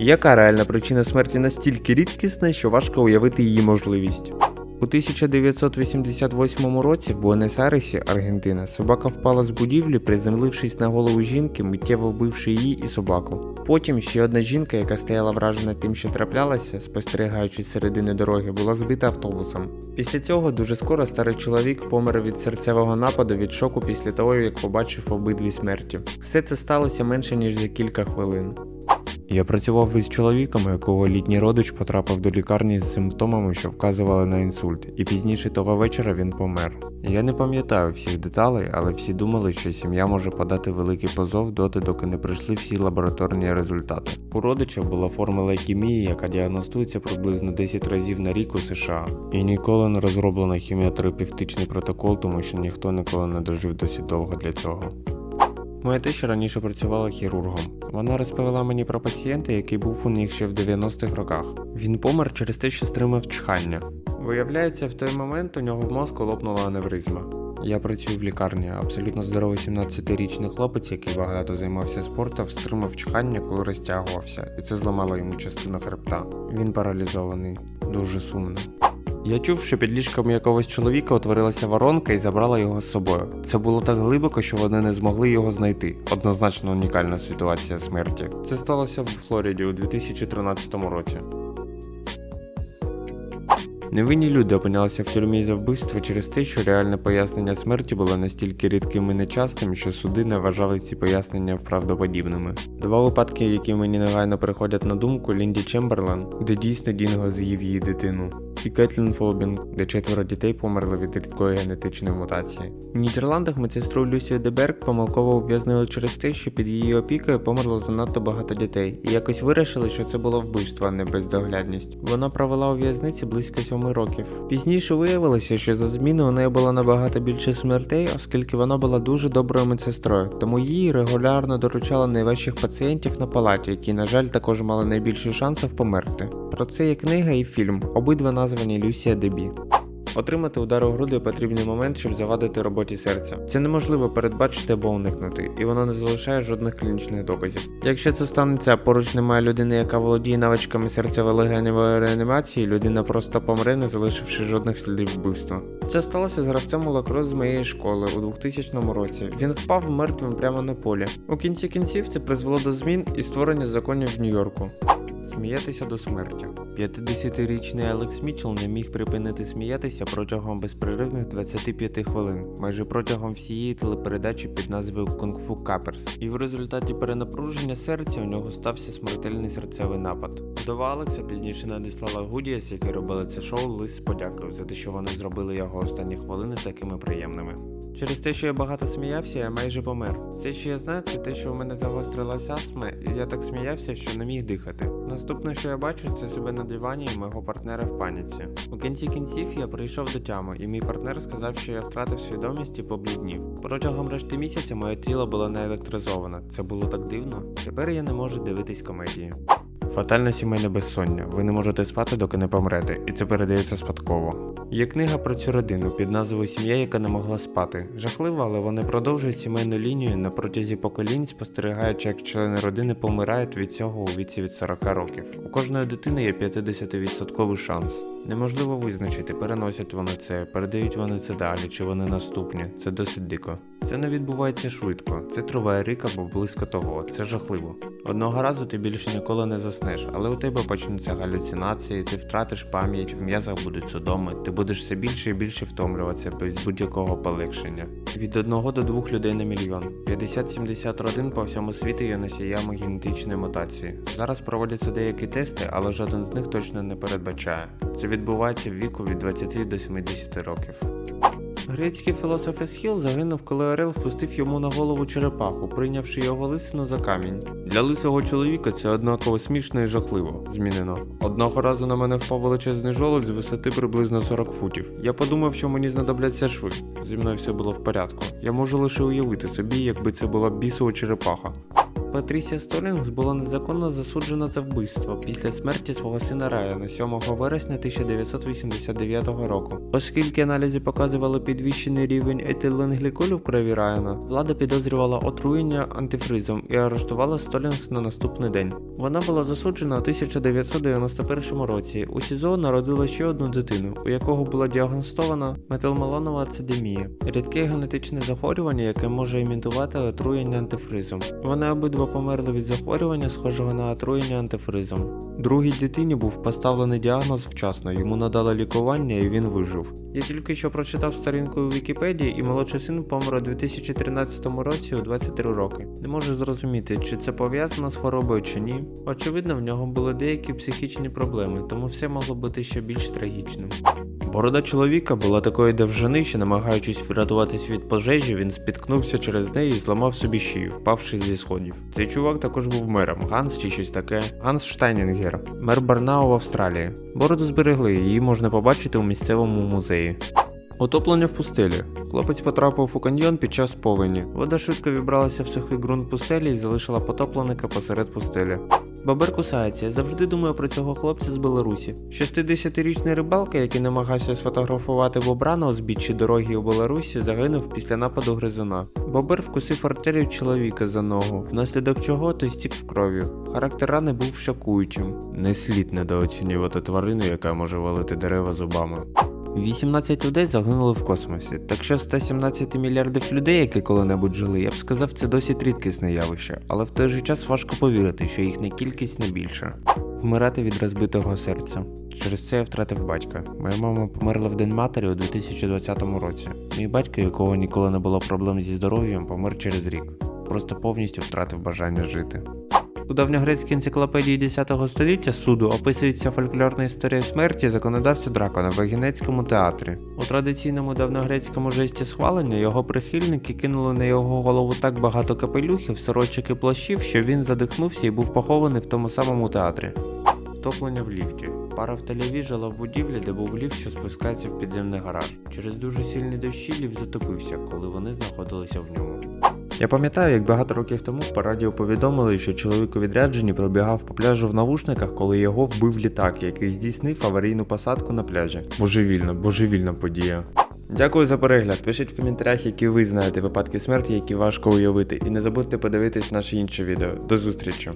Яка реальна причина смерті настільки рідкісна, що важко уявити її можливість? У 1988 році в Буенос-Айресі, Аргентина, собака впала з будівлі, приземлившись на голову жінки, миттєво вбивши її і собаку. Потім ще одна жінка, яка стояла вражена тим, що траплялася, спостерігаючи з середини дороги, була збита автобусом. Після цього дуже скоро старий чоловік помер від серцевого нападу від шоку після того, як побачив обидві смерті. Все це сталося менше ніж за кілька хвилин. Я працював із чоловіком, якого літній родич потрапив до лікарні з симптомами, що вказували на інсульт, і пізніше того вечора він помер. Я не пам'ятаю всіх деталей, але всі думали, що сім'я може подати великий позов доти, доки не прийшли всі лабораторні результати. У родича була форма лейкемії, яка діагностується приблизно 10 разів на рік у США, і ніколи не розроблено хіміотерапевтичний протокол, тому що ніхто ніколи не дожив досить довго для цього. Моя теща раніше працювала хірургом. Вона розповіла мені про пацієнта, який був у них ще в 90-х роках. Він помер через те, що стримав чхання. Виявляється, в той момент у нього в мозку лопнула аневризма. Я працюю в лікарні. Абсолютно здоровий 17-річний хлопець, який багато займався спортом, стримав чхання, коли розтягувався, і це зламало йому частину хребта. Він паралізований. Дуже сумно. Я чув, що під ліжком якогось чоловіка утворилася воронка і забрала його з собою. Це було так глибоко, що вони не змогли його знайти. Однозначно унікальна ситуація смерті. Це сталося в Флориді у 2013 році. Невинні люди опинялися в тюрмі за вбивство через те, що реальне пояснення смерті було настільки рідким і нечастим, що суди не вважали ці пояснення правдоподібними. Два випадки, які мені негайно приходять на думку, Лінді Чемберлен, де дійсно Дінго з'їв її дитину, і Кетлін Фолбінг, де четверо дітей померли від рідкої генетичної мутації. В Нідерландах медсестру Люсію Деберг помилково ув'язнили через те, що під її опікою померло занадто багато дітей, і якось вирішили, що це було вбивство, а не бездоглядність. Вона провела у в'язниці близько сьоми років. Пізніше виявилося, що за зміну у неї було набагато більше смертей, оскільки вона була дуже доброю медсестрою, тому їй регулярно доручали найважчих пацієнтів на палаті, які, на жаль, також мали найбільше шансів померти. Про це є книга і фільм, обидва названі Люсія Дебі. Отримати удар у груди потрібний момент, щоб завадити роботі серця. Це неможливо передбачити або уникнути, і воно не залишає жодних клінічних доказів. Якщо це станеться, поруч немає людини, яка володіє навичками серцево-легеневої реанімації, людина просто помре, не залишивши жодних слідів вбивства. Це сталося з гравцем у лакрос з моєї школи у 2000 році. Він впав мертвим прямо на полі. У кінці кінців це призвело до змін і створення законів в Нью-Йорку. Сміятися до смерті. 50-річний Алекс Мітчелл не міг припинити сміятися протягом безперервних 25 хвилин, майже протягом всієї телепередачі під назвою Кунг-Фу Каперс. І в результаті перенапруження серця у нього стався смертельний серцевий напад. Вдова Алекса пізніше надіслала Гудіас, які робили це шоу, лист з подякою за те, що вони зробили його останні хвилини такими приємними. Через те, що я багато сміявся, я майже помер. Все, що я знаю, це те, що у мене загострилася астма, і я так сміявся, що не міг дихати. Наступне, що я бачу, це себе на дивані і мого партнера в паніці. У кінці кінців я прийшов до тями, і мій партнер сказав, що я втратив свідомість і побліднів. Протягом решти місяця моє тіло було наелектризоване. Це було так дивно. Тепер я не можу дивитись комедії. Фатальне сімейне безсоння. Ви не можете спати, доки не помрете, і це передається спадково. Є книга про цю родину під назвою Сім'я, яка не могла спати. Жахливо, але вони продовжують сімейну лінію на протязі поколінь, спостерігаючи, як члени родини помирають від цього у віці від 40 років. У кожної дитини є 50% шанс. Неможливо визначити, переносять вони це, передають вони це далі, чи вони наступні. Це досить дико. Це не відбувається швидко, це триває рік або близько того. Це жахливо. Одного разу ти більше ніколи не заснеш, але у тебе почнуться галюцинації, ти втратиш пам'ять, в м'язах будуть судоми, ти будеш все більше і більше втомлюватися без будь-якого полегшення. Від одного до двох людей на мільйон. 50-70 родин по всьому світу є носіями генетичної мутації. Зараз проводяться деякі тести, але жоден з них точно не передбачає. Це відбувається в віку від 20 до 70 років. Грецький філософ Есхіл загинув, коли Орел впустив йому на голову черепаху, прийнявши його лисину за камінь. Для лисого чоловіка це однаково смішно і жахливо. Змінено. Одного разу на мене впав величезний жолудь з висоти приблизно 40 футів. Я подумав, що мені знадобляться шви. Зі мною все було в порядку. Я можу лише уявити собі, якби це була бісова черепаха. Патрісія Столінгс була незаконно засуджена за вбивство після смерті свого сина Райана 7 вересня 1989 року. Оскільки аналізи показували підвищений рівень етиленгліколю в крові Райана, влада підозрювала отруєння антифризом і арештувала Столінгс на наступний день. Вона була засуджена у 1991 році. У СІЗО народила ще одну дитину, у якого була діагностована метилмалонова ацидемія, рідке генетичне захворювання, яке може імітувати отруєння антифризом. Вони обидва померли від захворювання, схожого на отруєння антифризом. Другій дитині був поставлений діагноз вчасно, йому надали лікування і він вижив. Я тільки що прочитав сторінку у Вікіпедії, і молодший син помер у 2013 році у 23 роки. Не можу зрозуміти, чи це пов'язано з хворобою чи ні. Очевидно, в нього були деякі психічні проблеми, тому все могло бути ще більш трагічним. Борода чоловіка була такої довжини, що намагаючись врятуватись від пожежі, він спіткнувся через неї і зламав собі шию, впавши зі сходів. Цей чувак також був мером, Ганс чи щось таке. Ганс Штайнінгер, мер Барнау в Австралії. Бороду зберегли, її можна побачити у місцевому музеї. Отоплення в пустелі. Хлопець потрапив у каньйон під час повені. Вода швидко вібралася в сухий ґрунт пустелі і залишила потопленика посеред пустелі. Бабер кусається, завжди думаю про цього хлопця з Білорусі. 60-річний рибалка, який намагався сфотографувати бобра на узбіччі дороги у Білорусі, загинув після нападу гризуна. Бобер вкусив артерію чоловіка за ногу, внаслідок чого той стік в кров'ю. Характер рани був шокуючим. Не слід недооцінювати тварину, яка може валити дерева зубами. 18 людей загинули в космосі, так що 117 мільярдів людей, які коли-небудь жили, я б сказав, це досить рідкісне явище, але в той же час важко повірити, що їхня кількість не більша. Вмирати від розбитого серця. Через це я втратив батька. Моя мама померла в день матері у 2020 році. Мій батько, якого ніколи не було проблем зі здоров'ям, помер через рік. Просто повністю втратив бажання жити. У давньогрецькій енциклопедії X століття суду описується фольклорна історія смерті законодавця дракона в Егінецькому театрі. У традиційному давньогрецькому жесті схвалення його прихильники кинули на його голову так багато капелюхів, сорочок і плащів, що він задихнувся і був похований в тому самому театрі. Втоплення в ліфті. Пара в Тель-Аві жила в будівлі, де був ліфт, що спускається в підземний гараж. Через дуже сильні дощі ліфт затопився, коли вони знаходилися в ньому. Я пам'ятаю, як багато років тому по радіо повідомили, що чоловік у відрядженні пробігав по пляжу в навушниках, коли його вбив літак, який здійснив аварійну посадку на пляжі. Божевільна, божевільна подія. Дякую за перегляд. Пишіть в коментарях, які ви знаєте випадки смерті, які важко уявити. І не забудьте подивитись наші інші відео. До зустрічі!